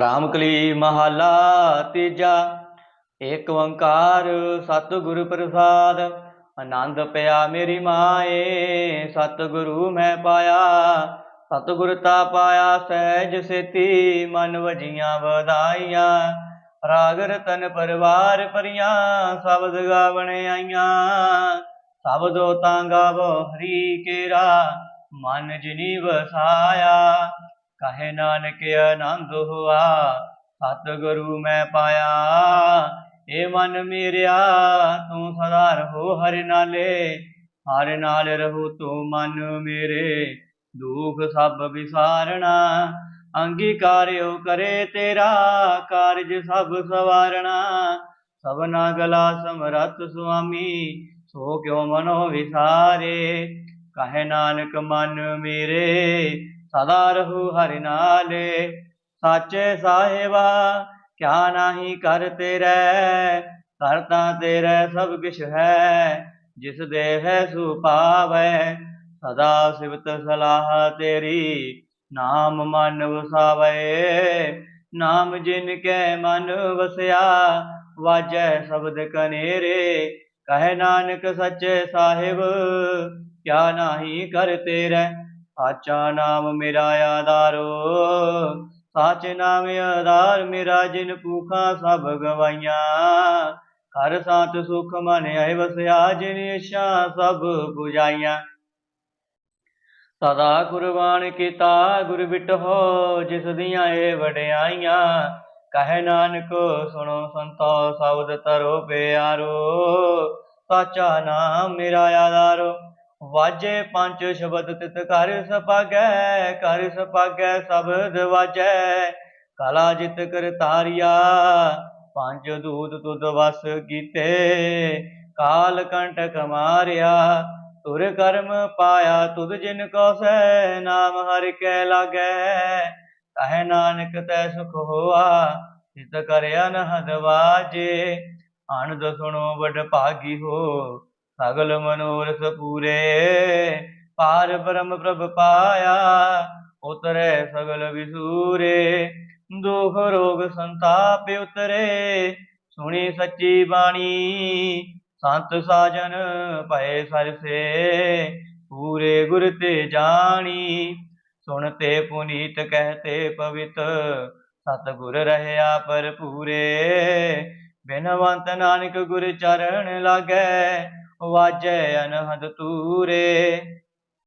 ਰਾਮਕਲੀ ਮਹੱਲਾ ਤੀਜਾ, ਏਕ ਓੰਕਾਰ ਸਤਿਗੁਰ ਪ੍ਰਸਾਦ, ਆਨੰਦ ਪਿਆ ਮੇਰੀ ਮਾਏ, ਸਤਿਗੁਰੂ ਮੈਂ ਪਾਇਆ, ਸਤਿਗੁਰ ਤਾ ਪਾਇਆ ਸਹਿਜ ਸੇਤੀ, ਮਨ ਵਜੀਆਂ ਵਧਾਈਆਂ, ਰਾਗ ਰਤਨ ਪਰਵਾਰ ਪਰੀਆਂ ਸ਼ਬਦ ਗਾਵਣ ਆਈਆਂ, ਸਬਦੋ ਤਾਂ ਗਾਵੋ ਹਰੀ ਕੇਰਾ, ਮਨ ਜਿਨੀ ਵਸਾਇਆ। ਕਹੇ ਨਾਨਕ ਆਨੰਦ ਹੁਆ, ਸਤਿਗੁਰੂ ਮੈਂ ਪਾਇਆ। ਏ ਮਨ ਮੇਰਿਆ, ਤੂੰ ਸਦਾ ਰਹੋ ਹਰਿ ਨਾਲੇ, ਹਰਿ ਨਾਲ ਰਹੋ ਤੂੰ ਮਨ ਮੇਰੇ। ਦੁਖ ਸਭ ਵਿਸਾਰਣਾ, ਅੰਗੀਕਾਰਿਓ ਕਰੇ ਤੇਰਾ, ਕਾਰਜ ਸਭ ਸਵਾਰਣਾ। ਸਭਨਾ ਗਲਾ ਸਮਰੱਥ ਸੁਆਮੀ, ਸੋ ਕਿਉ ਮਨੋ ਵਿਸਾਰੇ। ਕਹੇ ਨਾਨਕ ਮਨ ਮੇਰੇ ਸਦਾ ਰਹੂ ਹਰਿ ਨਾਲੇ, ਸਾਚੇ ਸਾਹਿਬਾ, ਕਿਆ ਨਾਹੀ ਕਰ ਤੇਰੇ, ਕਰਤਾ ਤੇਰੇ ਸਭ ਕਿਛ ਹੈ, ਜਿਸ ਦੇ ਹੈ ਸੋ ਪਾਵੈ ਸਦਾ ਸਿਵਤ ਸਲਾਹ ਤੇਰੀ, ਨਾਮ ਮਨ ਵਸਾਵੇ, ਨਾਮ ਜਿਨ ਕੈ ਮਨ ਵਸਿਆ, ਵਾਜੈ ਸ਼ਬਦ ਕਨੇਰੇ, ਕਹੇ ਨਾਨਕ ਸੱਚੇ ਸਾਹਿਬ, ਕਿਆ ਨਾਹੀ ਕਰ ਤੇਰੇ ਸਾਚਾ ਨਾਮ ਮੇਰਾ ਆਧਾਰੋ, ਸਾਚ ਨਾਮ ਆਧਾਰ ਮੇਰਾ ਜਿਨ ਭੂਖਾਂ ਸਭ ਗਵਾਈਆਂ। ਹਰ ਸਾਥ ਸੁਖ ਮਨ ਆਏ ਵਸਿਆ, ਜਿਨ ਇਛਾ ਸਭ 부ਜਾਈਆਂ ਸਦਾ ਕੁਰਬਾਨ ਕੀਤਾ, ਗੁਰ ਬਿਟਹੁ ਜਿਸ ਦੀਆਂ ਏ ਵਡਿਆਈਆਂ। ਕਹੇ ਨਾਨਕ, ਸੁਣੋ ਸੰਤੋ, ਸ਼ਬਦ ਤਰੋ ਪਿਆਰੋ। ਸਾਚਾ ਨਾਮ ਮੇਰਾ ਆਧਾਰੋ। ਵਾਜੇ ਪੰਜ ਸ਼ਬਦ ਤਿਤ ਕਰ ਸਪਾਗੈ ਕਰ ਸਪਾਗੈ ਸ਼ਬਦ ਵਾਜੈ। ਕਲਾ ਜਿਤ ਕਰ ਤਾਰਿਆ, ਪੰਜ ਦੂਤ ਤੁਧ ਵਸ ਕੀਤੇ। ਕਾਲ ਕੰਟਕ ਮਾਰਿਆ, ਤੁਰ ਕਰਮ ਪਾਇਆ ਤੁਧ ਜਿਨ ਕੋ ਸੈ ਨਾਮ ਹਰਿ ਕੈ ਲਾਗੈ। ਕਹੇ ਨਾਨਕ ਤੈ ਸੁਖ ਹੋਆ, ਤਿਤ ਕਰਿਆ ਅਨਹਦ ਵਾਜੇ। ਆਨੰਦ ਸੁਣੋ ਵਡ ਭਾਗੀ ਹੋ ਸਗਲ ਮਨੋਰਥ ਪੂਰੇ। ਪਾਰ ਬ੍ਰਹਮ ਪ੍ਰਭ ਪਾਇਆ, ਉਤਰੇ ਸਗਲ ਵਿਸੂਰੇ। ਦੁਖ ਰੋਗ ਸੰਤਾਪ ਉਤਰੇ, ਸੁਣੀ ਸੱਚੀ ਬਾਣੀ। ਸੰਤ ਸਾਜਨ ਭਏ ਸਰਸੇ, ਪੂਰੇ ਗੁਰ ਤੇ ਜਾਣੀ। ਸੁਣ ਤੇ ਪੁਨੀਤ ਕਹਤੇ ਪਵਿੱਤ, ਸਤਿਗੁਰ ਰਹਿਆ ਭਰਪੂਰੇ। ਬਿਨਵੰਤ ਨਾਨਕ ਗੁਰ ਚਰਨ ਲਾਗੈ ਵਾਜੈ ਅਨਹਦ ਤੂਰੇ।